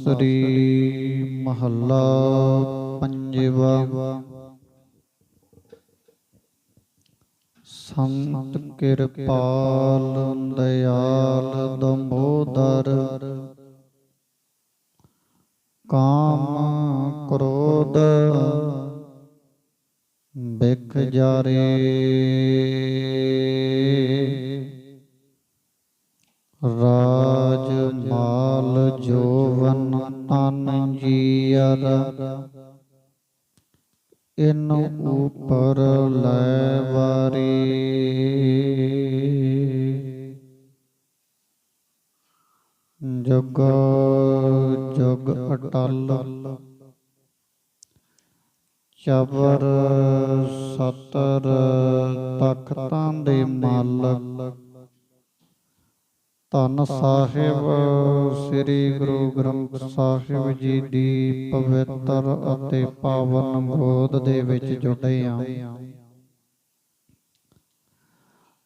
ਸ੍ਰੀ ਮਹੱਲਾ ਪੰਜਵਾ। ਸੰਤ ਕਿਰਪਾਲ ਦਇਆਲ ਦਮੋਦਰ ਕਾਮ ਕ੍ਰੋਧ ਬਿਖ ਜਾਰੇ। ਰਾਜ ਮਾਲ ਜੋਵਨ ਤਨ ਜੀਅਰ। ਇਨ ਉਪਰ ਲੈ ਵਾਰੀ। ਜਗ ਜਗ ਅਟਲ। ਚਬਰ ਸਤਰ ਤਖਤਾਂ ਦੇ ਮਾਲਕ। ਧੰਨ ਸਾਹਿਬ ਸ੍ਰੀ ਗੁਰੂ ਗ੍ਰੰਥ ਸਾਹਿਬ ਜੀ ਦੀ ਪਵਿੱਤਰ ਅਤੇ ਪਾਵਨ ਬੋਧ ਦੇ ਵਿੱਚ ਜੁੜੇ ਆ।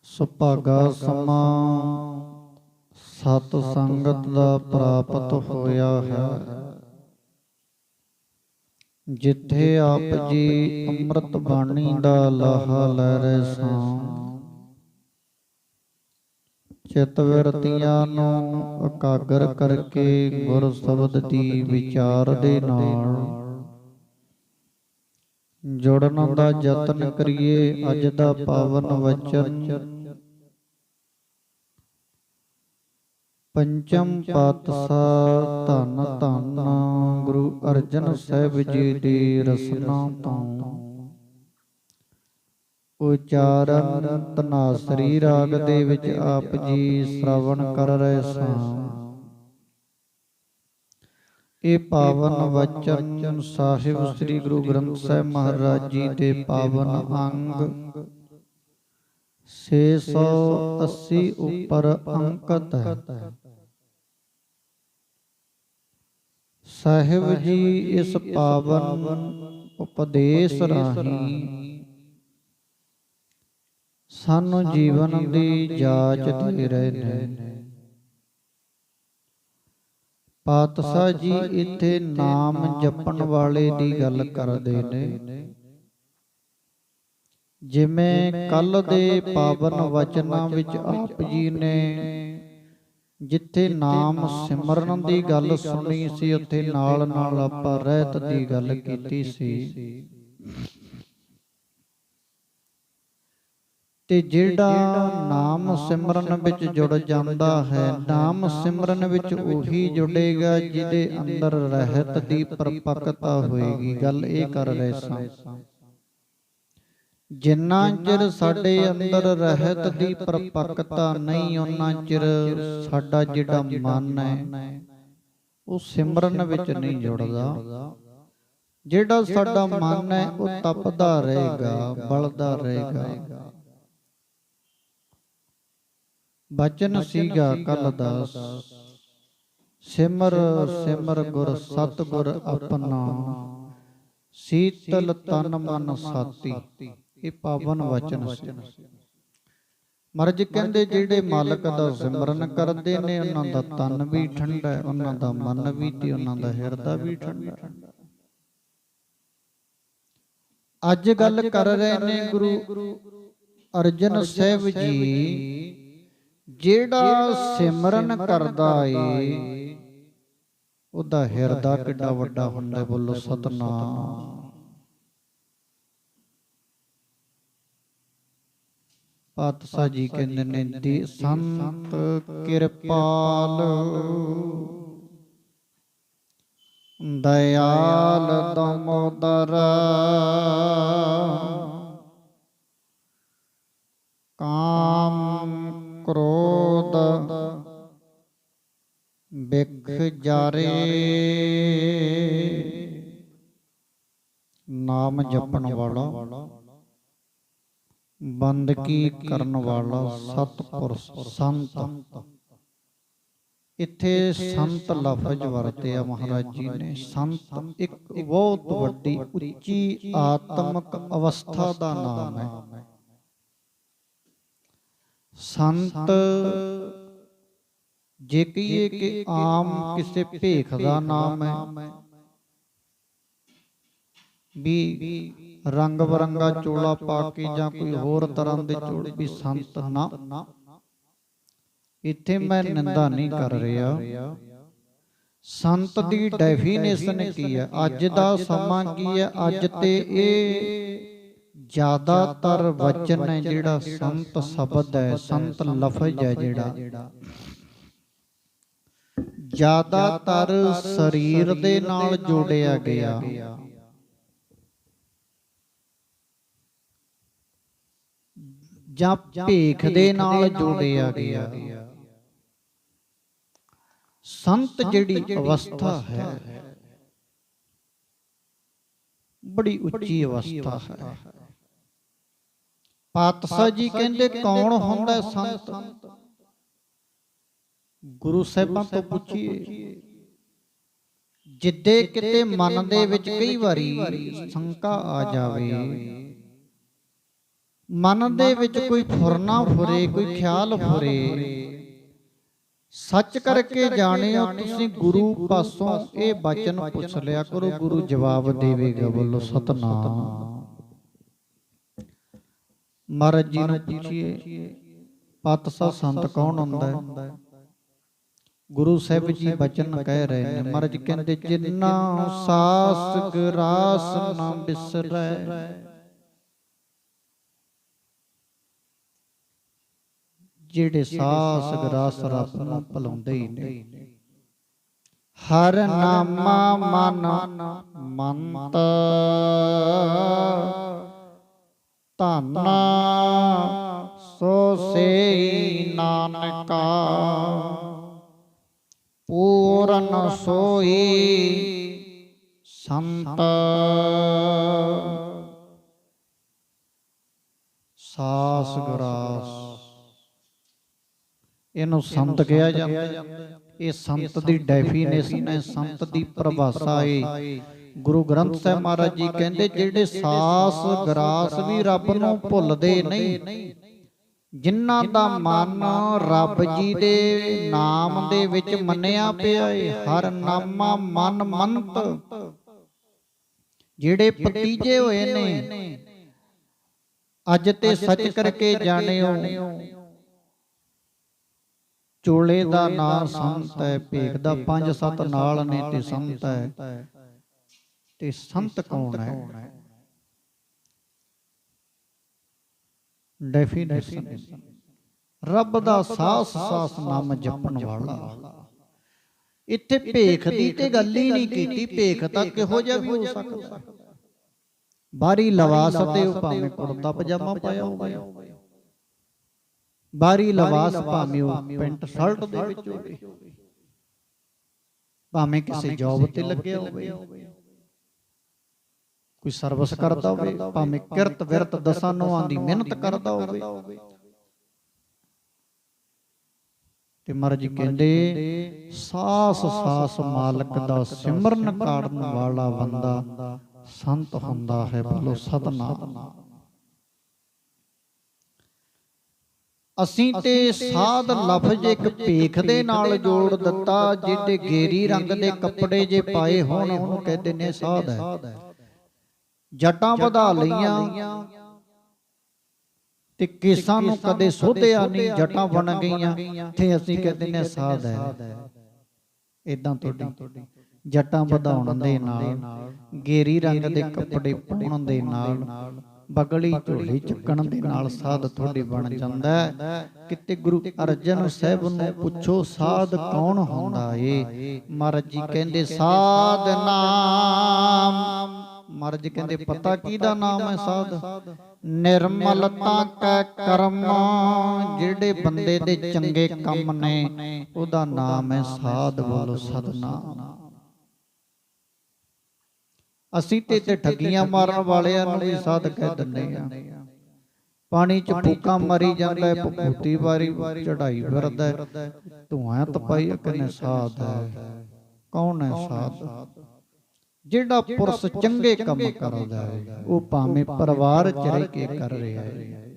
ਸੁਭਾਗਾ ਸਮਾਂ ਸਤ ਸੰਗਤ ਦਾ ਪ੍ਰਾਪਤ ਹੋਇਆ ਹੈ। ਜਿੱਥੇ ਆਪ ਜੀ ਅੰਮ੍ਰਿਤ ਬਾਣੀ ਦਾ ਲਾਹਾ ਲੈ ਰਹੇ ਸਾਂ। ਚਿਤ ਵਿਰਤੀਆਂ ਨੂੰ ਇਕਾਗਰ ਕਰਕੇ ਗੁਰ ਸ਼ਬਦ ਦੀ ਵਿਚਾਰ ਦੇ ਨਾਲ। ਜੁੜਨ ਦਾ ਯਤਨ ਕਰੀਏ ਅੱਜ ਦਾ ਪਾਵਨ ਵਚਨ। ਪੰਚਮ ਪਾਤਸ਼ਾਹ ਧੰਨ ਧੰਨ ਗੁਰੂ ਅਰਜਨ ਸਾਹਿਬ ਜੀ ਦੀ ਰਸਨਾ ਤੋਂ। ਉਚਾਰਨ ਤਨਾਸਰੀ ਰਾਗ ਦੇ ਵਿੱਚ ਆਪ ਜੀ ਸ਼ਰਵਣ ਕਰ ਰਹੇ ਸਾਂ। ਇਹ ਪਾਵਨ ਵਚਨ ਸਾਹਿਬ ਸ੍ਰੀ ਗੁਰੂ ਗ੍ਰੰਥ ਸਾਹਿਬ ਮਹਾਰਾਜ ਜੀ ਦੇ ਪਾਵਨ ਅੰਗ। 680 ਉੱਪਰ ਅੰਕਤ ਹੈ। ਸਾਹਿਬ ਜੀ, ਇਸ ਪਾਵਨ ਉਪਦੇਸ਼ ਰਾਹੀਂ ਸਾਨੂੰ ਜੀਵਨ ਦੀ ਜਾਚ ਦੇ ਰਹੇ ਨੇ। ਪਾਤਸ਼ਾਹ ਜੀ ਇੱਥੇ ਨਾਮ ਜਪਣ ਵਾਲੇ ਦੀ ਗੱਲ ਕਰਦੇ ਨੇ। ਜਿਵੇਂ ਕੱਲ ਦੇ ਪਾਵਨ ਵਚਨਾਂ ਵਿੱਚ ਆਪ ਜੀ ਨੇ ਜਿੱਥੇ ਨਾਮ ਸਿਮਰਨ ਦੀ ਗੱਲ ਸੁਣੀ ਸੀ ਉੱਥੇ ਨਾਲ ਨਾਲ ਆਪਾਂ ਰਹਿਤ ਦੀ ਗੱਲ ਕੀਤੀ ਸੀ। ਤੇ ਜਿਹੜਾ ਨਾਮ ਸਿਮਰਨ ਵਿੱਚ ਜੁੜ ਜਾਂਦਾ ਹੈ ਨਾਮ ਸਿਮਰਨ ਵਿੱਚ ਉਹੀ ਜੁੜੇਗਾ ਜਿਹਦੇ ਅੰਦਰ ਰਹਿਤ ਦੀ ਪਰਪੱਕਤਾ ਹੋਏਗੀ। ਗੱਲ ਇਹ ਕਰ ਰਹੇ ਸਾਂ। ਜਿੰਨਾ ਚਿਰ ਸਾਡੇ ਅੰਦਰ ਰਹਿਤ ਦੀ ਪਰਪੱਕਤਾ ਨਹੀਂ ਉਹਨਾਂ ਚਿਰ ਸਾਡਾ ਜਿਹੜਾ ਮਨ ਹੈ ਉਹ ਸਿਮਰਨ ਵਿੱਚ ਨਹੀਂ ਜੁੜਦਾ। ਜਿਹੜਾ ਸਾਡਾ ਮਨ ਹੈ ਉਹ ਤਪਦਾ ਰਹੇਗਾ ਬਲਦਾ ਰਹੇਗਾ। ਬਚਨ ਸੀਗਾ ਕੱਲ ਦਾ ਸਿਮਰ ਸਿਮਰ ਗੁਰ ਸਤ ਗੁਰ ਆਪਣਾ। ਸੀਤਲ ਤਨ ਮਨ ਸਾਤੀ। ਇਹ ਪਾਵਨ ਵਚਨ ਸੀ। ਮਰਜ ਕਹਿੰਦੇ ਜਿਹੜੇ ਮਾਲਕ ਦਾ ਸਿਮਰਨ ਕਰਦੇ ਨੇ ਉਹਨਾਂ ਦਾ ਤਨ ਵੀ ਠੰਡਾ ਹੈ ਉਹਨਾਂ ਦਾ ਮਨ ਵੀ ਤੇ ਉਹਨਾਂ ਦਾ ਹਿਰਦਾ ਵੀ ਠੰਡਾ। ਅੱਜ ਗੱਲ ਕਰ ਰਹੇ ਨੇ ਗੁਰੂ ਅਰਜਨ ਸਾਹਿਬ ਜੀ। ਜਿਹੜਾ ਸਿਮਰਨ ਕਰਦਾ ਏ ਉਹਦਾ ਹਿਰਦਾ ਕਿੱਡਾ ਵੱਡਾ ਹੁੰਦਾ ਬੋਲੋ ਸਤਨਾਮ। ਪਾਤਸ਼ਾਹ ਜੀ ਕਹਿੰਦੇ ਨੇ ਦੀ ਸੰਤ ਕਿਰਪਾਲ ਦਇਆਲ ਦਮੋਦਰ ਕਾਮ ਕ੍ਰੋਧ ਬਿਖ ਜਾਰੇ। ਨਾਮ ਜਪਣ ਵਾਲਾ ਬੰਦਗੀ ਕਰਨ ਵਾਲਾ, ਸਤਪੁਰਸ਼ ਸੰਤ। ਇੱਥੇ ਸੰਤ ਲਫ਼ਜ਼ ਵਰਤਿਆ ਮਹਾਰਾਜ ਜੀ ਨੇ। ਸੰਤ ਇੱਕ ਬਹੁਤ ਵੱਡੀ ਉੱਚੀ ਆਤਮਿਕ ਅਵਸਥਾ ਦਾ ਨਾਮ ਹੈ। ਸੰਤ ਜੇ ਕਹੀਏ ਕਿ ਆਮ ਕਿਸੇ ਭੇਖ ਦਾ ਨਾਮ ਹੈ। ਵੀ ਰੰਗ ਬਰੰਗਾ ਚੋਲਾ ਪਾ ਕੇ ਜਾਂ ਕੋਈ ਹੋਰ ਤਰ੍ਹਾਂ ਦੇ ਚੋਲ ਵੀ ਸੰਤ ਨਾ। ਇੱਥੇ ਮੈਂ ਨਿੰਦਾ ਨਹੀਂ ਕਰ ਰਿਹਾ। ਸੰਤ ਦੀ ਡੈਫੀਨੇਸ਼ਨ ਕੀ ਹੈ? ਅੱਜ ਦਾ ਸਮਾਂ ਕੀ ਹੈ? ਅੱਜ ਤੇ ਇਹ ਜ਼ਿਆਦਾਤਰ ਵਚਨ ਹੈ ਜਿਹੜਾ ਸੰਤ ਸ਼ਬਦ ਹੈ, ਸੰਤ ਲਫ਼ਜ਼ ਹੈ ਜਿਹੜਾ। ਜ਼ਿਆਦਾਤਰ ਸਰੀਰ ਦੇ ਨਾਲ ਜੋੜਿਆ ਗਿਆ। ਜਾਂ ਭੇਖ ਦੇ ਨਾਲ ਜੋੜਿਆ ਗਿਆ। ਸੰਤ ਜਿਹੜੀ ਅਵਸਥਾ ਹੈ, ਬੜੀ ਉੱਚੀ ਅਵਸਥਾ ਹੈ। ਪਾਤਸ਼ਾਹ ਜੀ ਕਹਿੰਦੇ ਕੌਣ ਹੁੰਦਾ ਸੰਤ? ਗੁਰੂ ਸਾਹਿਬਾਂ ਤੋਂ ਪੁੱਛੀਏ। ਜਿੱਦੇ ਕਿਤੇ ਮਨ ਦੇ ਵਿੱਚ ਕਈ ਵਾਰੀ ਸ਼ੰਕਾ ਆ ਜਾਵੇ। ਮਨ ਦੇ ਵਿੱਚ ਕੋਈ ਫੁਰਨਾ ਫੁਰੇ ਕੋਈ ਖਿਆਲ ਫੁਰੇ। ਸੱਚ ਕਰਕੇ ਜਾਣਿਓ ਤੁਸੀਂ ਗੁਰੂ ਪਾਸੋਂ ਇਹ ਬਚਨ ਪੁੱਛ ਲਿਆ ਕਰੋ ਗੁਰੂ ਜਵਾਬ ਦੇਵੇਗਾ ਬੋਲੋ ਸਤਨਾਮ। ਮਹਾਰਾਜ ਜੀ ਨੂੰ ਪੁੱਛੀਏ ਪਤਸਾ ਸੰਤ ਕੌਣ ਹੁੰਦਾ ਹੈ? ਗੁਰੂ ਸਾਹਿਬ ਜੀ ਬਚਨ ਕਹਿ ਰਹੇ ਨੇ ਮਹਾਰਾਜ ਕਹਿੰਦੇ ਜਿੰਨਾ ਸਾਸ ਗਰਾਸ ਨਾ ਬਿਸਰੈ। ਜਿਹੜੇ ਸਾਸ ਗਰਾਸ ਰੱਬ ਨੂੰ ਭਲਾਉਂਦੇ ਹੀ ਨੇ। ਹਰ ਨਾਮਾ ਮਨ ਮੰਤ। ਧੰਨਾ ਸੋ ਸੇ ਨਾਨਕਾ। ਪੂਰਨ ਸੋਈ ਸੰਤ। ਸਾਸ ਗਰਾਸ। ਇਹਨੂੰ ਸੰਤ ਕਿਹਾ ਜਾਂਦਾ। ਇਹ ਸੰਤ ਦੀ ਡੈਫੀਨੇਸ਼ਨ ਹੈ ਸੰਤ ਦੀ ਪਰਿਭਾਸ਼ਾ ਹੈ। ਗੁਰੂ ਗ੍ਰੰਥ ਸਾਹਿਬ ਮਹਾਰਾਜ ਜੀ ਕਹਿੰਦੇ ਜਿਹੜੇ ਸਾਸ ਗਰਾਸ ਵੀ ਰੱਬ ਨੂੰ ਭੁੱਲਦੇ ਨਹੀਂ ਜਿਨ੍ਹਾਂ ਦਾ ਮਨ ਰੱਬ ਜੀ ਦੇ ਨਾਮ ਦੇ ਵਿੱਚ ਮੰਨਿਆ ਪਿਆ ਏ ਹਰ ਨਾਮਾ ਮਨ ਮੰਤ। ਜਿਹੜੇ ਪਤੀਜੇ ਹੋਏ ਨੇ ਅੱਜ ਤੇ ਸੱਚ ਕਰਕੇ ਜਾਣਿਓ। ਚੋਲੇ ਦਾ ਨਾਂ ਸੰਤ ਹੈ ਭੇਖ ਦਾ ਪੰਜ ਸੱਤ ਨਾਲ ਨੇ ਤੇ ਸੰਤ ਹੈ। ਤੇ ਸੰਤ ਕੌਣ ਹੈ? ਡੈਫੀਨੇਸ਼ਨ ਰੱਬ ਦਾ ਸਾਸ ਸਾਸ ਨਾਮ ਜਪਣ ਵਾਲਾ। ਇੱਥੇ ਭੇਖ ਦੀ ਤੇ ਗੱਲ ਹੀ ਨਹੀਂ ਕੀਤੀ ਭੇਖ ਤਾਂ ਕਿਹੋ ਜਿਹਾ ਵੀ ਹੋ ਸਕਦਾ। ਬਾਹਰੀ ਲਿਬਾਸ ਤੇ ਉਹ ਭਾਵੇਂ ਕੁੜਤਾ ਪਜਾਮਾ ਪਾਇਆ ਹੋਵੇ। ਬਾਹਰੀ ਲਿਬਾਸ ਭਾਵੇਂ ਉਹ ਪੈਂਟ ਸ਼ਰਟ ਦੇ ਵਿੱਚ ਹੋਵੇ। ਭਾਵੇਂ ਕਿਸੇ ਜੌਬ ਤੇ ਲੱਗਿਆ ਹੋਵੇ। ਕੋਈ ਸਰਵਿਸ ਕਰਦਾ ਹੋਵੇ ਭਾਵੇਂ ਕਿਰਤ ਵਿਰਤ ਦਸਾਂ ਨੋਆਂ ਦੀ ਮਿਹਨਤ ਕਰਦਾ ਹੋਵੇ। ਤੇ ਮਹਾਰਾਜ ਕਹਿੰਦੇ ਸਾਸ ਸਾਸ ਮਾਲਕ ਦਾ ਸਿਮਰਨ ਕਰਨ ਵਾਲਾ ਬੰਦਾ ਸੰਤ ਹੁੰਦਾ ਹੈ ਬੋਲੋ ਸਤਨਾਮ। ਅਸੀਂ ਤੇ ਸਾਧ ਲਫ਼ਜ਼ ਇੱਕ ਭੇਖ ਦੇ ਨਾਲ ਜੋੜ ਦਿੱਤਾ ਜਿਹਦੇ ਗੇਰੀ ਰੰਗ ਦੇ ਕੱਪੜੇ ਜੇ ਪਾਏ ਹੋਣ ਉਹਨੂੰ ਕਹਿੰਦੇ ਨੇ ਸਾਧ ਹੈ। ਜਟਾਂ ਵਧਾ ਲਈਆਂ ਤੇ ਕੇਸਾਂ ਨੂੰ ਕਦੇ ਸੋਧਿਆ ਨਹੀਂ ਜਟਾਂ ਬਣ ਗਈਆਂ। ਤੇ ਅਸੀਂ ਕਹਿੰਦੇ ਨੇ ਸਾਧ ਹੈ। ਇਦਾਂ ਤੁਹਾਡੀ ਜਟਾਂ ਵਧਾਉਣ ਦੇ ਨਾਲ ਗੇਰੀ ਰੰਗ ਦੇ ਕੱਪੜੇ ਪਾਉਣ ਦੇ ਨਾਲ ਬਗਲੀ ਝੋਲੀ ਚੁੱਕਣ ਦੇ ਨਾਲ ਸਾਧ ਤੁਹਾਡੇ ਬਣ ਜਾਂਦਾ ਹੈ। ਕਿਤੇ ਗੁਰੂ ਅਰਜਨ ਸਾਹਿਬ ਨੂੰ ਪੁੱਛੋ ਸਾਧ ਕੌਣ ਹੁੰਦਾ ਏ? ਮਹਾਰਾਜ ਜੀ ਕਹਿੰਦੇ ਸਾਧ ਨਾਮ। ਮਹਾਰਾਜ ਕਹਿੰਦੇ ਪਤਾ ਕਿਹਦਾ ਨਾਮ ਹੈ ਸਾਧ? ਨਿਰਮਲਤਾ ਕੈ ਕਰਮ ਜਿਹੜੇ ਬੰਦੇ ਦੇ ਚੰਗੇ ਕੰਮ ਨੇ ਉਹਦਾ ਨਾਮ ਹੈ ਸਾਧ ਬੋਲੋ ਸਤਨਾਮ। ਅਸੀਂ ਤੇ ਤੇ ਠੱਗੀਆਂ ਮਾਰਨ ਵਾਲਿਆਂ ਨੂੰ ਵੀ ਸਾਧ ਕਹਿ ਦਿੰਦੇ ਆ ਪਾਣੀ ਚ ਫੂਕਾਂ ਮਾਰੀ ਜਾਂਦਾ ਹੈ ਭੂਤੀ ਵਾਰੀ ਚੜਾਈ ਫਿਰਦਾ ਹੈ। ਧੂਆਂ ਤਪਾਈ ਕਨੇ ਸਾਧ ਹੈ। ਕੌਣ ਹੈ ਸਾਧ? ਜਿਹੜਾ ਪੁਰਸ਼ ਚੰਗੇ ਕੰਮ ਕਰਦਾ ਹੈ ਉਹ ਭਾਵੇਂ ਪਰਿਵਾਰ ਚ ਰਹਿ ਕੇ ਕਰ ਰਿਹਾ ਹੈ।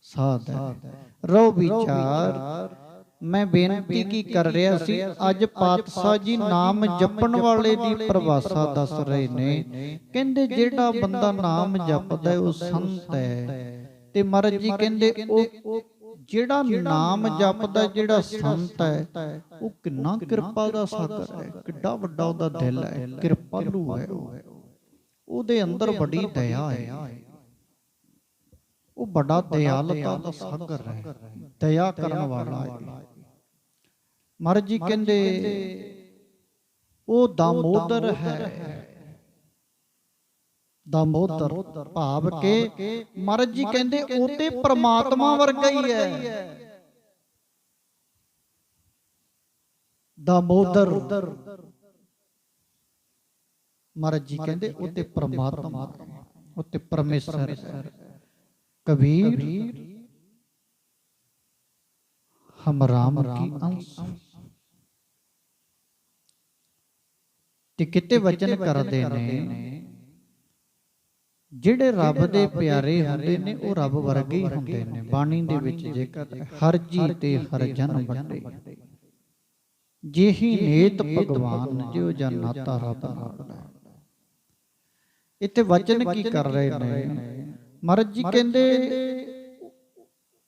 ਸਾਧ ਹੈ। ਰੋ ਵਿਚਾਰ। ਮੈਂ ਬੇਨਤੀ ਕੀ ਕਰ ਰਿਹਾ ਸੀ ਅੱਜ ਪਾਤਸ਼ਾਹ ਜੀ ਨਾਮ ਜਪਣ ਵਾਲੇ ਦੀ ਪਰਿਭਾਸ਼ਾ ਦੱਸ ਰਹੇ ਨੇ। ਕਹਿੰਦੇ ਜਿਹੜਾ ਬੰਦਾ ਨਾਮ ਜਪਦਾ ਹੈ ਉਹ ਸੰਤ ਹੈ। ਤੇ ਮਹਾਰਾਜ ਜੀ ਕਹਿੰਦੇ ਉਹ ਜਿਹੜਾ ਨਾਮ ਜਪਦਾ ਜਿਹੜਾ ਸੰਤ ਹੈ ਉਹ ਕਿੰਨਾ ਕਿਰਪਾ ਦਾ ਸਾਗਰ ਹੈ ਕਿੱਡਾ ਵੱਡਾ ਉਹਦਾ ਦਿਲ ਹੈ ਕਿਰਪਾਲੂ ਹੈ ਉਹ। ਉਹਦੇ ਅੰਦਰ ਬੜੀ ਦਇਆ ਹੈ। ਉਹ ਬੜਾ ਦਿਆਲਤਾ ਦਾ ਸਾਗਰ ਹੈ ਦਇਆ ਕਰਨ ਵਾਲਾ ਹੈ। ਮਹਾਰਾਜ ਜੀ ਕਹਿੰਦੇ ਉਹ ਦਾਮੋਦਰ ਹੈ। ਦਾਮੋਦਰ ਭਾਵ ਕੇ ਮਹਾਰਾਜ ਜੀ ਕਹਿੰਦੇ ਉਹ ਤੇ ਪ੍ਰਮਾਤਮਾ ਵਰਗਾ ਹੀ ਹੈ ਦਾਮੋਦਰ ਮਹਾਰਾਜ ਜੀ ਕਹਿੰਦੇ ਉਹ ਤੇ ਪ੍ਰਮਾਤਮਾ ਉਹ ਤੇ ਪਰਮੇਸ਼ਰ ਕਬੀਰ ਹਮ ਰਾਮ ਕੀ ਅੰਸ਼। ਤੇ ਕਿਤੇ ਵਚਨ ਕਰਦੇ ਨੇ ਜਿਹੜੇ ਰੱਬ ਦੇ ਪਿਆਰੇ ਹੁੰਦੇ ਨੇ ਉਹ ਰੱਬ ਵਰਗੇ ਹੀ ਹੁੰਦੇ ਨੇ। ਬਾਣੀ ਦੇ ਵਿੱਚ ਜੇਕਰ ਹਰ ਜੀ ਤੇ ਹਰ ਜਨ ਵੰਡੇ ਜਿਹੀ ਨੇਤ ਭਗਵਾਨ ਜਿਉ ਜਨ ਨਾਤਾ ਰੱਬ ਨਾਲ ਇੱਥੇ ਵਚਨ ਕੀ ਕਰ ਰਹੇ ਨੇ? ਮਹਾਰਾਜ ਜੀ ਕਹਿੰਦੇ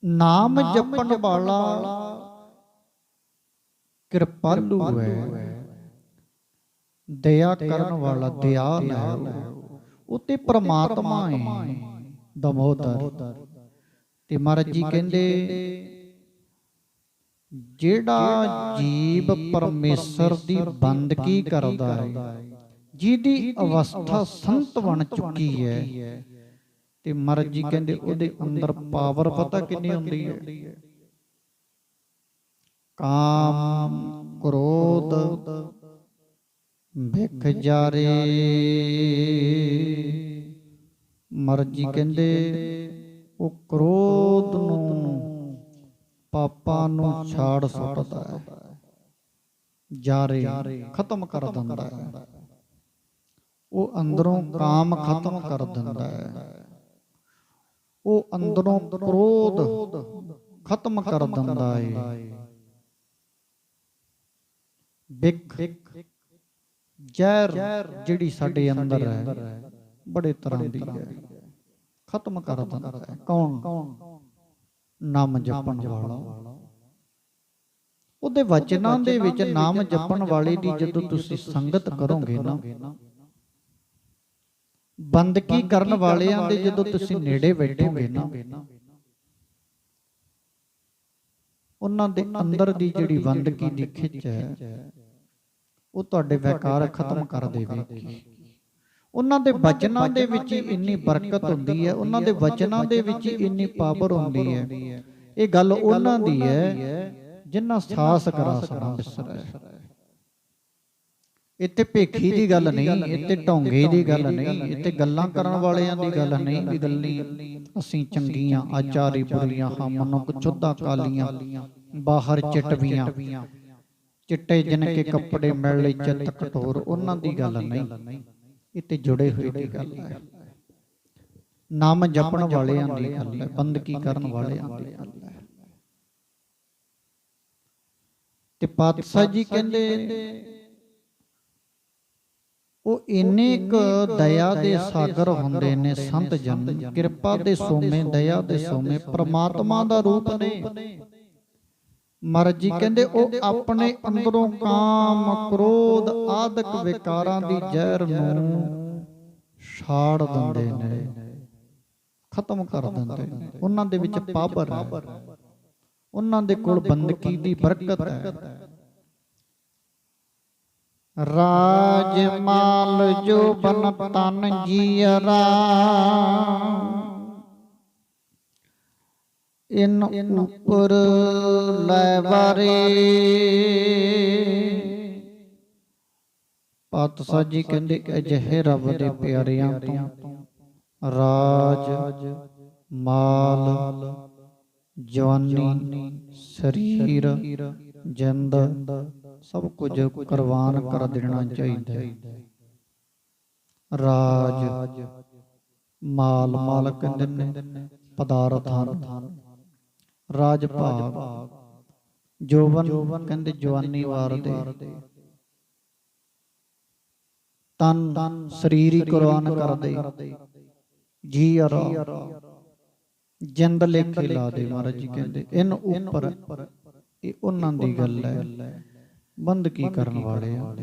ਨਾਮ ਜਪਣ ਵਾਲਾ ਕਿਰਪਾਲੂ ਹੈ। ਦਇਆ ਕਰਨ ਵਾਲਾ ਦਿਆਲ ਹੈ। ਉਹ ਤੇ ਪ੍ਰਮਾਤਮਾ ਹੈ ਦਮੋਦਰ। ਤੇ ਮਹਾਰਾਜ ਜੀ ਕਹਿੰਦੇ ਜਿਹੜਾ ਜੀਵ ਪਰਮੇਸ਼ਰ ਦੀ ਬੰਦਗੀ ਕਰਦਾ ਹੈ ਜਿਹਦੀ ਅਵਸਥਾ ਸੰਤ ਬਣ ਚੁੱਕੀ ਹੈ ਤੇ ਮਹਾਰਾਜ ਜੀ ਕਹਿੰਦੇ ਉਹਦੇ ਅੰਦਰ ਪਾਵਰ ਪਤਾ ਕਿੰਨੀ ਹੁੰਦੀ ਹੈ ਕਾਮ ਕ੍ਰੋਧ ਵਿਖ ਜਾਰੇ। ਮਰਜ਼ੀ ਕਹਿੰਦੇ ਉਹ ਕ੍ਰੋਧ ਨੂੰ ਪਾਪਾਂ ਨੂੰ ਛਾੜ ਸੁੱਟਦਾ ਹੈ। ਜਾਰੇ ਖਤਮ ਕਰ ਦਿੰਦਾ ਹੈ। ਉਹ ਅੰਦਰੋਂ ਕਾਮ ਖਤਮ ਕਰ ਦਿੰਦਾ ਹੈ। ਉਹ ਅੰਦਰੋਂ ਕ੍ਰੋਧ ਖਤਮ ਕਰ ਦਿੰਦਾ ਹੈ। ਬਿਕ ਜ਼ਹਿਰ ਜਿਹੜੀ ਸਾਡੇ ਅੰਦਰ ਹੈ ਬੜੇ ਤਰ੍ਹਾਂ ਦੀ ਹੈ। ਖਤਮ ਕਰ ਦਿੰਦਾ ਹੈ। ਕੌਣ? ਨਾਮ ਜਪਣ ਵਾਲਾ। ਉਹਦੇ ਵਚਨਾਂ ਦੇ ਵਿੱਚ ਨਾਮ ਜਪਣ ਵਾਲੇ ਦੀ ਜਦੋਂ ਤੁਸੀਂ ਸੰਗਤ ਕਰੋਗੇ ਨਾ ਬੰਦਗੀ ਕਰਨ ਵਾਲਿਆਂ ਦੇ ਜਦੋਂ ਤੁਸੀਂ ਨੇੜੇ ਬੈਠੋਗੇ ਨਾ ਉਹਨਾਂ ਦੇ ਅੰਦਰ ਦੀ ਜਿਹੜੀ ਬੰਦਗੀ ਦੀ ਖਿੱਚ ਹੈ। ਉਹ ਤੁਹਾਡੇ ਵਿਕਾਰ ਖਤਮ ਕਰ ਦੇਵੇਗੀ। ਉਹਨਾਂ ਦੇ ਵਚਨਾਂ ਦੇ ਵਿੱਚ ਇੰਨੀ ਬਰਕਤ ਹੁੰਦੀ ਹੈ ਉਹਨਾਂ ਦੇ ਵਚਨਾਂ ਦੇ ਵਿੱਚ ਇੰਨੀ ਪਾਵਰ ਹੁੰਦੀ ਹੈ। ਇਹ ਗੱਲ ਉਹਨਾਂ ਦੀ ਹੈ ਜਿਨ੍ਹਾਂ ਸਾਹਸ ਕਰਾ ਸਣਾ ਬਿਸਰ। ਇੱਥੇ ਭੇਖੀ ਦੀ ਗੱਲ ਨਹੀਂ ਇੱਥੇ ਢੋਂਗੇ ਦੀ ਗੱਲ ਨਹੀਂ ਇੱਥੇ ਗੱਲਾਂ ਕਰਨ ਵਾਲਿਆਂ ਦੀ ਗੱਲ ਨਹੀਂ ਵੀ ਗੱਲੀ ਅਸੀਂ ਚੰਗੀਆਂ ਆਚਾਰੀ ਬੁਰੀਆਂ ਹਾਂ ਮਨੁੱਖ ਚੁੱਧਾ ਕਾਲੀਆਂ ਬਾਹਰ ਚਟਵੀਆਂ ਚਿੱਟੇ ਜਿਨ ਕੇ ਕੱਪੜੇ ਮਿਲ ਲਈ, ਚਿੱਤ ਕਠੋਰ, ਉਹਨਾਂ ਦੀ ਗੱਲ ਨਹੀਂ। ਇੱਥੇ ਜੁੜੇ ਹੋਏ ਦੀ ਗੱਲ ਹੈ। ਨਾਮ ਜਪਣ ਵਾਲਿਆਂ ਦੀ ਗੱਲ ਹੈ, ਬੰਦਗੀ ਕਰਨ ਵਾਲਿਆਂ ਦੀ ਗੱਲ ਹੈ। ਤੇ ਪਾਤਸ਼ਾਹ ਜੀ ਕਹਿੰਦੇ, ਉਹ ਇੰਨੇ ਕੁ ਦਇਆ ਦੇ ਸਾਗਰ ਹੁੰਦੇ ਨੇ, ਸੰਤ ਜਨ, ਕਿਰਪਾ ਦੇ ਸੋਮੇ, ਦਇਆ ਦੇ ਸੋਮੇ, ਪ੍ਰਮਾਤਮਾ ਦਾ ਰੂਪ ਨੇ। ਮਰਜ਼ੀ ਕਹਿੰਦੇ ਉਹ ਆਪਣੇ ਅੰਦਰੋਂ ਕਾਮ ਕ੍ਰੋਧ ਆਦਿਕ ਵਿਕਾਰਾਂ ਦੀ ਜ਼ਹਿਰ ਨੂੰ ਛਾੜ ਦਿੰਦੇ ਨੇ। ਖਤਮ ਕਰ ਦਿੰਦੇ ਨੇ। ਉਹਨਾਂ ਦੇ ਵਿੱਚ ਪਾਵਰ ਹੈ। ਉਹਨਾਂ ਦੇ ਕੋਲ ਬੰਦਗੀ ਦੀ ਬਰਕਤ ਹੈ। ਰਾਜ ਮਾਲ ਜੋ ਬਨ ਤਨ ਜੀਰਾ ਇਨ ਉਪਰ ਲੈ ਵਾਰੇ। ਪਤ ਸਾਜੀ ਕਹਿੰਦੇ ਅਜਿਹੇ ਰੱਬ ਦੇ ਪਿਆਰਿਆਂ ਤੋਂ ਰਾਜ, ਮਾਲ, ਜਵਾਨੀ, ਸਰੀਰ, ਜਿੰਦ ਸਭ ਕੁਝ ਕੁਰਬਾਨ ਕਰ ਦੇਣਾ ਚਾਹੀਦਾ ਰਾਜ, ਮਾਲ ਮਾਲ ਕਹਿੰਦੇ ਨੇ, ਪਦਾਰਥ ਹਨ ਰਾਜ ਭਾਗ ਜੋਵਨ ਕਹਿੰਦੇ, ਜਵਾਨੀ ਵਾਰ ਦੇ। ਤਨ ਸਰੀਰ ਕੁਰਬਾਨ ਕਰਦੇ। ਜੀ ਅਰ ਜਿੰਦ ਲੇਖੇ ਲਾ ਦੇ ਮਹਾਰਾਜ ਜੀ ਕਹਿੰਦੇ। ਇਨ ਉੱਪਰ ਇਹ ਉਹਨਾਂ ਦੀ ਗੱਲ ਹੈ। ਬੰਦ ਕੀ ਕਰਨ ਵਾਲੇ ਆ?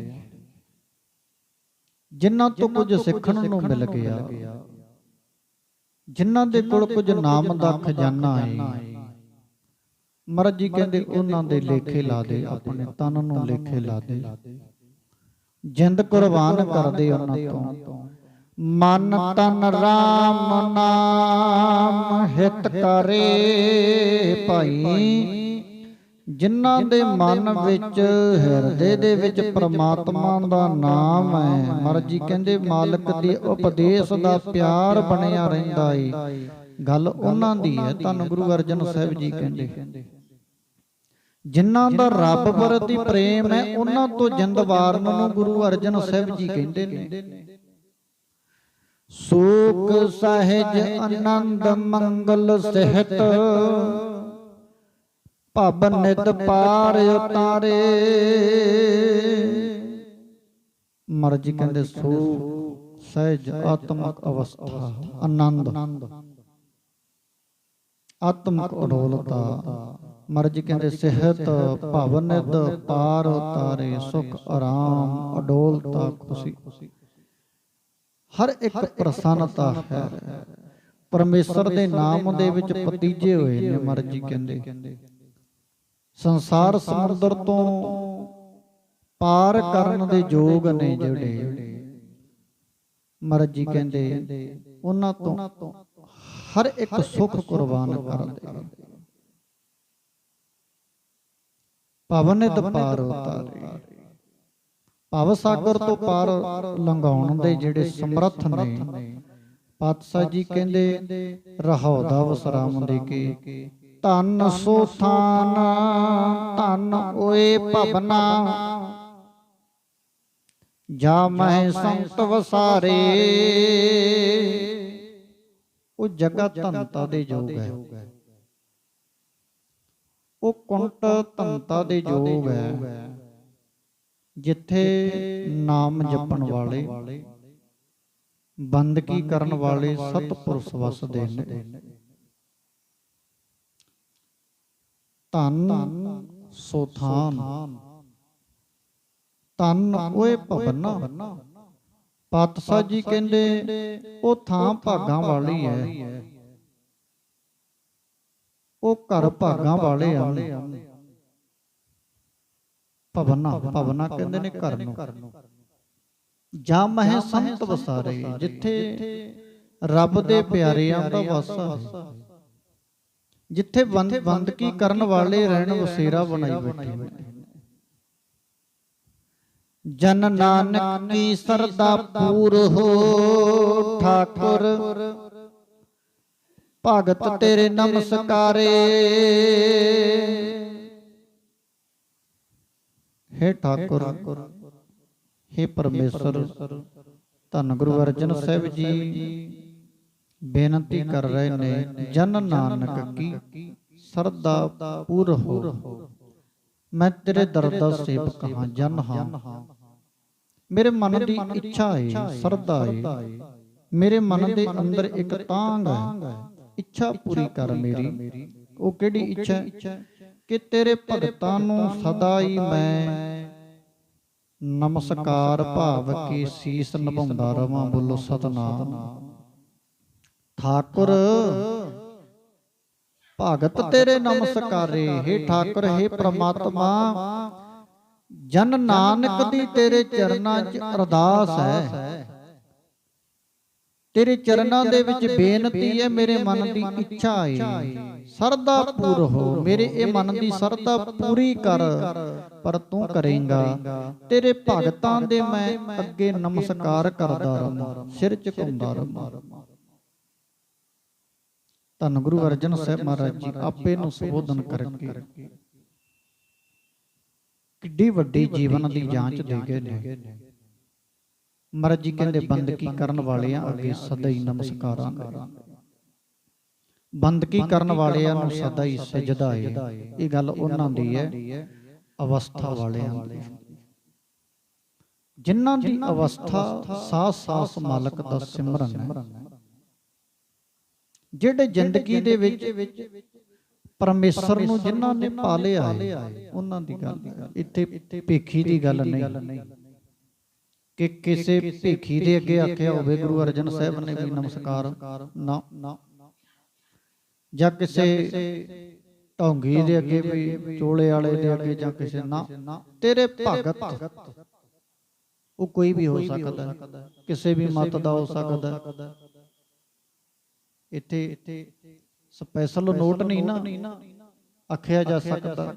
ਜਿਨ੍ਹਾਂ ਤੋਂ ਕੁਝ ਸਿੱਖਣ ਨੂੰ ਮਿਲ ਗਿਆ ਜਿਨ੍ਹਾਂ ਦੇ ਕੋਲ ਕੁਝ ਨਾਮ ਦਾ ਖਜ਼ਾਨਾ ਹੈ ਮਹਾਰਾਜ ਜੀ ਕਹਿੰਦੇ ਉਹਨਾਂ ਦੇ ਲੇਖੇ ਲਾ ਦੇ ਆਪਣੇ ਤਨ ਨੂੰ ਲੇਖੇ ਲਾ ਦੇ। ਜਿੰਦ ਕੁਰਬਾਨ ਕਰਦੇ ਉਹਨਾਂ ਤੋਂ। ਮਨ ਤਨ ਰਾਮ ਨਾਮ ਹਿਤ ਕਰੇ ਭਾਈ। ਜਿਨ੍ਹਾਂ ਦੇ ਮਨ ਵਿੱਚ ਹਿਰਦੇ ਦੇ ਵਿੱਚ ਪ੍ਰਮਾਤਮਾ ਦਾ ਨਾਮ ਹੈ। ਮਰਜ਼ੀ ਕਹਿੰਦੇ ਮਾਲਕ ਦੇ ਉਪਦੇਸ਼ ਦਾ ਪਿਆਰ ਬਣਿਆ ਰਹਿੰਦਾ ਏ। ਗੱਲ ਉਹਨਾਂ ਦੀ ਹੈ। ਧੰਨ ਗੁਰੂ ਅਰਜਨ ਸਾਹਿਬ ਜੀ ਕਹਿੰਦੇ। ਜਿਨ੍ਹਾਂ ਦਾ ਰੱਬ ਪ੍ਰਤੀ ਪ੍ਰੇਮ ਹੈ ਉਹਨਾਂ ਤੋਂ ਜਿੰਦ ਵਾਰਨ ਨੂੰ ਗੁਰੂ ਅਰਜਨ ਸਾਹਿਬ ਜੀ ਕਹਿੰਦੇ ਨੇ। ਸੂਖ ਸਹਿਜ ਆਨੰਦ ਮੰਗਲ ਸਹਿਤ। ਭਬ ਨਿਤ ਪਾਰ ਉਤਾਰੇ। ਮਰਜ਼ੀ ਕਹਿੰਦੇ ਸੋ ਸਹਿਜ ਆਤਮਕ ਅਵਸਥਾ ਆਨੰਦ। ਆਤਮਕ ਅਡੋਲਤਾ। ਮਰਜ਼ੀ ਕਹਿੰਦੇ ਸਿਹਤ ਭਵ ਨਿਤ ਪਾਰ ਉਤਾਰੇ ਸੁਖ ਆਰਾਮ ਅਡੋਲਤਾ ਖੁਸ਼ੀ ਹਰ ਇੱਕ ਪ੍ਰਸੰਨਤਾ ਹੈ। ਪਰਮੇਸ਼ਰ ਦੇ ਨਾਮ ਦੇ ਵਿੱਚ ਪਤੀਜੇ ਹੋਏ ਨੇ ਮਰਜ਼ੀ ਕਹਿੰਦੇ। ਸੰਸਾਰ ਸਮੁੰਦਰ ਤੋਂ ਪਾਰ ਕਰਨ ਦੇ ਯੋਗ ਨੇ ਜਿਹੜੇ। ਮਰਜ਼ੀ ਕਹਿੰਦੇ ਉਹਨਾਂ ਤੋਂ ਹਰ ਇੱਕ ਸੁੱਖ ਕੁਰਬਾਨ ਕਰਦੇ ਪਵਨ ਨਿਤ ਪਾਰ ਉਤਾਰੇ। ਭਵ ਸਾਗਰ ਤੋਂ ਪਾਰ ਲੰਘਾਉਣ ਦੇ ਜਿਹੜੇ ਸਮਰੱਥ ਨੇ, ਪਾਤਸ਼ਾਹ ਜੀ ਕਹਿੰਦੇ, ਰਹਾਉ ਦਾ ਵਸਰਾਮ ਦੇ ਕੇ। ਧਨ ਸੋ ਥਾਨ, ਧਨ ਓਏ ਭਵਨਾ। ਜਾ ਮਹਿ ਸੰਤ ਵਸਾਰੇ। ਉਹ ਜਗਤ ਧੰਤਾ ਦੇ ਜੋਗ ਹੈ। ਉਹ ਕੁੰਟ ਧੰਤਾ ਦੇ ਜੋਗ ਹੈ। ਜਿੱਥੇ ਨਾਮ ਜਪਣ ਵਾਲੇ, ਬੰਦਗੀ ਕਰਨ ਵਾਲੇ ਸਤਪੁਰਸ਼ ਵਸਦੇ ਨੇ। ਧੰਨ ਸੋਥਾਨ। ਧੰਨ ਓਏ ਭਵਨਾ। ਪਾਤਸ਼ਾਹ ਜੀ ਕਹਿੰਦੇ, ਉਹ ਥਾਂ ਭਾਗਾਂ ਵਾਲੀ ਹੈ। ਉਹ ਘਰ ਭਾਗਾਂ ਵਾਲੇ ਹਨ ਭਵਨਾ ਭਵਨਾ ਕਹਿੰਦੇ ਨੇ ਘਰ ਨੂੰ। ਜਾਂ ਮਹਿ ਸੰਤ ਵਸਾਰੇ ਜਿੱਥੇ ਰੱਬ ਦੇ ਪਿਆਰਿਆਂ ਦਾ ਵਾਸਾ ਹੈ। ਜਿੱਥੇ ਬੰਦ ਬੰਦਗੀ ਕਰਨ ਵਾਲੇ ਰਹਿਣ ਵਸੇਰਾ ਬਣਾਈ ਬੈਠੇ ਜਨ ਨਾਨਕ ਕੀ ਸਰਦਾ ਪੂਰ ਹੋ ਠਾਕੁਰ। ਭਗਤ ਤੇਰੇ ਨਮਸਕਾਰੇ। ਹੇ ਠਾਕੁਰ ਹੇ ਪਰਮੇਸ਼ਰ ਧੰਨ ਗੁਰੂ ਅਰਜਨ ਸਾਹਿਬ ਜੀ ਬੇਨਤੀ ਕਰ ਰਹੇ ਨੇ ਜਨ ਨਾਨਕ ਕੀ ਸਰਦਾ ਪੂਰ ਹੋ। ਮੈਂ ਤੇਰੇ ਦਰ ਦਾ ਸੇਵਕ ਹਾਂ ਜਨ ਹਾਂ। ਮੇਰੇ ਮਨ ਦੀ ਇੱਛਾ ਹੈ ਸਰਦਾ ਹੈ ਮੇਰੇ ਮਨ ਦੇ ਅੰਦਰ ਇੱਕ ਤਾਂਗ ਹੈ ਇੱਛਾ ਪੂਰੀ ਕਰ ਮੇਰੀ। ਉਹ ਕਿਹੜੀ ਇੱਛਾ? ਕਿ ਤੇਰੇ ਭਗਤਾਂ ਨੂੰ ਸਦਾ ਹੀ ਮੈਂ ਨਮਸਕਾਰ ਭਾਵ ਕੀ ਸੀਸ ਨਿਭਾਉਂਦਾ ਰਵਾਂ ਬੋਲੋ ਸਤਨਾਮ। ਠਾਕੁਰ ਭਗਤ ਤੇਰੇ ਨਮਸਕਾਰੇ। हे ਠਾਕੁਰ हे ਪ੍ਰਮਾਤਮਾ। ਜਨ ਨਾਨਕ ਦੀ ਤੇਰੇ ਚਰਨਾਂ 'ਚ ਅਰਦਾਸ ਹੈ। ਤੇਰੇ ਚਰਨਾਂ ਦੇ ਵਿੱਚ ਬੇਨਤੀ ਹੈ ਮੇਰੇ ਮਨ ਦੀ ਇੱਛਾ ਹੈ ਸਰਦਾ ਪੂਰ ਹੋ ਮੇਰੇ ਇਹ ਮਨ ਦੀ ਸਰਦਾ ਪੂਰੀ ਕਰ। ਪਰ ਤੂੰ ਕਰੇਂਗਾ। ਤੇਰੇ ਭਗਤਾਂ ਦੇ ਮੈਂ ਅੱਗੇ ਨਮਸਕਾਰ ਕਰਦਾ ਰਹਾਂ ਸਿਰ ਝੁਕਾਉਂਦਾ ਰਹਾਂ ਧੰਨ ਗੁਰੂ ਅਰਜਨ ਸਾਹਿਬ ਮਹਾਰਾਜ ਜੀ ਆਪੇ ਨੂੰ ਸੰਬੋਧਨ ਕਰਕੇ। ਕਿੱਡੀ ਵੱਡੀ ਜੀਵਨ ਦੀ ਜਾਂਚ ਦੇ ਗਏ ਨੇ। ਮਹਾਰਾਜ ਜੀ ਕਹਿੰਦੇ ਬੰਦਗੀ ਕਰਨ ਵਾਲਿਆਂ ਅੱਗੇ ਸਦਾ ਹੀ ਨਮਸਕਾਰਾਂ ਕਰਾਂ ਬੰਦਗੀ ਕਰਨ ਵਾਲਿਆਂ ਨੂੰ ਸਦਾ ਹੀ ਸਜਦਾ ਏ। ਇਹ ਗੱਲ ਉਹਨਾਂ ਦੀ ਹੈ ਅਵਸਥਾ ਵਾਲਿਆਂ ਦੀ। ਜਿਨ੍ਹਾਂ ਦੀ ਅਵਸਥਾ ਸਾਸ ਸਾਸ ਮਾਲਕ ਦਾ ਸਿਮਰਨ ਹੈ। ਜਿਹੜੇ ਜ਼ਿੰਦਗੀ ਦੇ ਵਿੱਚ ਪਰਮੇਸ਼ਰ ਨੂੰ ਜਿਨ੍ਹਾਂ ਨੇ ਪਾਲਿਆ ਹੈ ਉਹਨਾਂ ਦੀ ਗੱਲ। ਇੱਥੇ ਭੇਖੀ ਦੀ ਗੱਲ ਨਹੀਂ। ਕਿ ਕਿਸੇ ਭੇਖੀ ਦੇ ਅੱਗੇ ਆਖਿਆ ਹੋਵੇ ਗੁਰੂ ਅਰਜਨ ਸਾਹਿਬ ਨੇ ਵੀ ਨਮਸਕਾਰ ਨਾ। ਜਾਂ ਕਿਸੇ ਢੌਂਗੀ ਦੇ ਅੱਗੇ ਵੀ ਚੋਲੇ ਵਾਲੇ ਦੇ ਅੱਗੇ ਜਾਂ ਕਿਸੇ ਨਾ। ਤੇਰੇ ਭਗਤ, ਉਹ ਕੋਈ ਵੀ ਹੋ ਸਕਦਾ ਕਿਸੇ ਵੀ ਮਤ ਦਾ ਹੋ ਸਕਦਾ ਇੱਥੇ ਸਪੈਸ਼ਲ ਨੋਟ ਨਹੀਂ ਨਾ ਆਖਿਆ ਜਾ ਸਕਦਾ।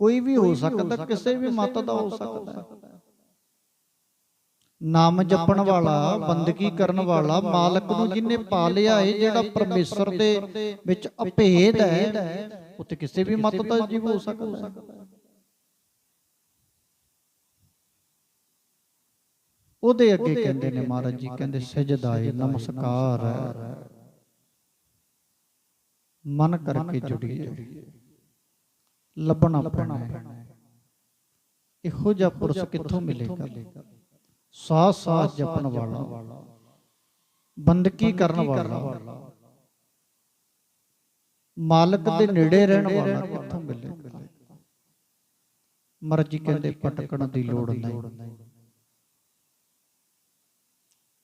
ਕੋਈ ਵੀ ਹੋ ਸਕਦਾ, ਕਿਸੇ ਵੀ ਮਤ ਦਾ ਹੋ ਸਕਦਾ ਨਾਮ ਜਪਣ ਵਾਲਾ ਬੰਦਗੀ ਕਰਨ ਵਾਲਾ ਮਾਲਕ ਨੂੰ ਜਿਨੇ ਪਾਲਿਆ ਏ ਜਿਹੜਾ ਪਰਮੇਸ਼ਰ ਦੇ ਵਿੱਚ ਅਭੇਦ ਹੈ ਉੱਥੇ ਕਿਸੇ ਵੀ ਮਤ ਦਾ ਜੀਵ ਹੋ ਸਕਦਾ ਹੈ। ਉਹਦੇ ਅੱਗੇ ਕਹਿੰਦੇ ਨੇ ਮਹਾਰਾਜ ਜੀ ਕਹਿੰਦੇ ਸਜਦਾ ਏ ਨਮਸਕਾਰ। ਹੈ ਮਨ ਕਰਕੇ ਜੁੜੀਏ। ਲੱਭਣਾ ਪੈਣਾ ਇਹੋ ਜਿਹਾ ਪੁਰਸ਼ ਕਿੱਥੋਂ ਮਿਲੇਗਾ? ਸਾਸ ਸਾਸ ਜਪਣ ਵਾਲਾ। ਬੰਦਗੀ ਕਰਨ ਵਾਲਾ। ਮਾਲਕ ਦੇ ਨੇੜੇ ਰਹਿਣ ਵਾਲਾ ਕਿੱਥੋਂ ਮਿਲੇਗਾ ਮਰਜ਼ੀ ਕਹਿੰਦੇ ਪਟਕਣ ਦੀ ਲੋੜ ਨਹੀਂ।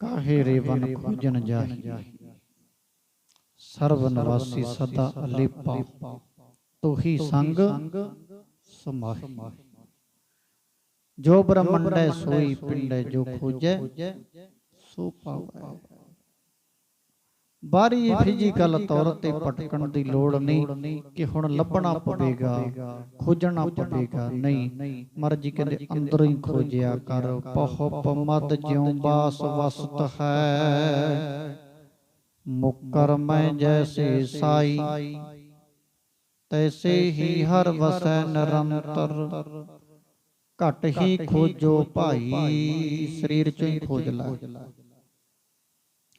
ਕਾਹੇ ਰੇ ਵਨ ਖੋਜਨ ਜਾਹੀ। ਸਰਬ ਨਿਵਾਸੀ ਸਦਾ ਅਲੇਪਾ। ਤੋਹੀ ਸੰਗ ਸਮਾਹੀ। ਜੋ ਬ੍ਰਹਮੰਡੈ ਸੋਈ ਪਿੰਡੈ ਜੋ ਖੋਜੈ, ਸੋ ਪਾਵੈ। ਬਾਰੀ ਫਿਜ਼ੀਕਲ ਤੌਰ ਤੇ ਭਟਕਣ ਦੀ ਲੋੜ ਨਹੀਂ ਕਿ ਹੁਣ ਲੱਭਣਾ ਪਵੇਗਾ, ਖੋਜਣਾ ਪਵੇਗਾ, ਨਹੀਂ। ਮਰਜ਼ੀ ਕਹਿੰਦੇ ਅੰਦਰ ਹੀ ਖੋਜਿਆ ਕਰ ਪਹੁ ਪਮਦ ਜਿਉ ਬਾਸ ਵਸਤ ਹੈ। ਮੁਕਰ ਮੈਂ ਜੈਸੇ ਸਾਈ, ਤੈਸੇ ਹੀ ਹਰ ਵਸੈ ਨਿਰੰਤਰ। ਘਟ ਹੀ ਖੋਜੋ ਭਾਈ ਸਰੀਰ ਚੋਂ ਹੀ ਖੋਜ ਲੈ।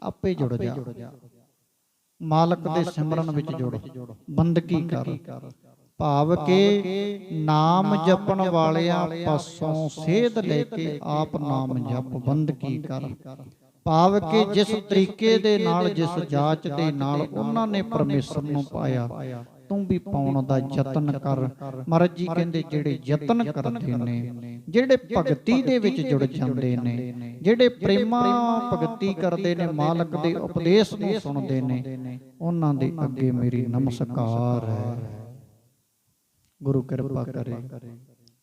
ਆਪੇ ਜੁੜ ਜਾ। ਮਾਲਕ ਦੇ ਸਿਮਰਨ ਵਿੱਚ ਜੁੜ। ਬੰਦਗੀ ਕਰ। ਭਾਵ ਕੇ ਨਾਮ ਜਪਣ ਵਾਲਿਆਂ ਪਾਸੋਂ ਸੇਧ ਲੈ ਕੇ ਆਪ ਨਾਮ ਜਪ ਬੰਦਗੀ ਕਰ। ਭਾਵ ਕਿ ਜਿਸ ਤਰੀਕੇ ਦੇ ਨਾਲ ਜਿਸ ਜਾਚ ਦੇ ਨਾਲ ਉਹਨਾਂ ਨੇ ਪਰਮੇਸ਼ਰ ਨੂੰ ਪਾਇਆ। ਤੂੰ ਵੀ ਪਾਉਣ ਦਾ ਯਤਨ ਕਰ। ਮਹਾਰਾਜ ਜੀ ਕਹਿੰਦੇ ਜਿਹੜੇ ਯਤਨ ਕਰਦੇ ਨੇ ਜਿਹੜੇ ਭਗਤੀ ਦੇ ਵਿੱਚ ਜੁੜ ਜਾਂਦੇ ਨੇ ਜਿਹੜੇ ਪ੍ਰੇਮਾ ਭਗਤੀ ਕਰਦੇ ਨੇ ਮਾਲਕ ਦੇ ਉਪਦੇਸ਼ ਨੂੰ ਸੁਣਦੇ ਨੇ ਉਹਨਾਂ ਦੇ ਅੱਗੇ ਮੇਰੀ ਨਮਸਕਾਰ ਹੈ। ਗੁਰੂ ਕਿਰਪਾ ਕਰੇ।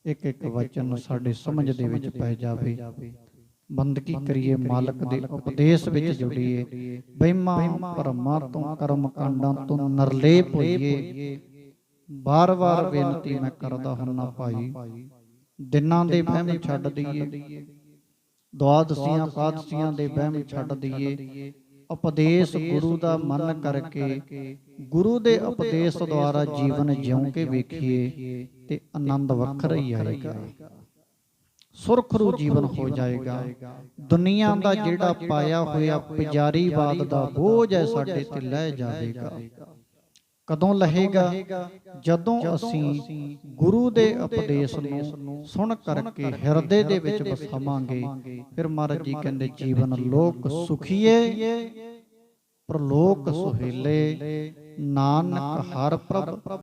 ਇੱਕ ਇੱਕ ਵਚਨ ਸਾਡੇ ਸਮਝ ਦੇ ਵਿੱਚ ਪੈ ਜਾਵੇ। ਬੰਦਗੀ ਕਰੀਏ ਮਾਲਕ ਦੇ ਉਪਦੇਸ਼ ਵਿੱਚ ਜੁੜੀਏ। ਬਹਿਮਾ ਪਰਮਾ ਤੋਂ ਕਰਮ ਕਾਂਡਾਂ ਤੋਂ ਨਰਲੇਪ ਹੋਈਏ। ਬਾਰ-ਬਾਰ ਬੇਨਤੀ ਮੈਂ ਕਰਦਾ ਹੁੰਨਾ ਭਾਈ। ਦਿਨਾਂ ਦੇ ਵਹਿਮ ਛੱਡ ਦਈਏ। ਦੁਆਦਸੀਆਂ ਪਾਦਸੀਆਂ ਦੇ ਵਹਿਮ ਛੱਡ ਦਈਏ। ਉਪਦੇਸ਼ ਗੁਰੂ ਦਾ ਮਨ ਕਰਕੇ ਗੁਰੂ ਦੇ ਉਪਦੇਸ਼ ਦੁਆਰਾ ਜੀਵਨ ਜਿਉਂ ਕੇ ਵੇਖੀਏ ਤੇ ਆਨੰਦ ਵੱਖਰਾ ਹੀ ਆਏਗਾ। ਸੁਰਖਰੂ ਜੀਵਨ ਹੋ ਜਾਏਗਾ। ਦੁਨੀਆ ਦਾ ਜਿਹੜਾ ਪਾਇਆ ਹੋਇਆ ਪੁਜਾਰੀਵਾਦ ਦਾ ਬੋਝ ਹੈ ਸਾਡੇ ਤੇ ਲੈ ਜਾਵੇਗਾ। ਕਦੋਂ ਲਹੇਗਾ? ਜਦੋਂ ਅਸੀਂ ਗੁਰੂ ਦੇ ਉਪਦੇਸ਼ ਨੂੰ ਸੁਣ ਕਰਕੇ ਹਿਰਦੇ ਦੇ ਵਿੱਚ ਵਸਾਵਾਂਗੇ। ਫਿਰ ਮਹਾਰਾਜ ਜੀ ਕਹਿੰਦੇ ਜੀਵਨ ਲੋਕ ਸੁਖੀਏ। ਪ੍ਰਲੋਕ ਸੁਹੇਲੇ। ਨਾਨਕ ਹਰ ਪ੍ਰਭ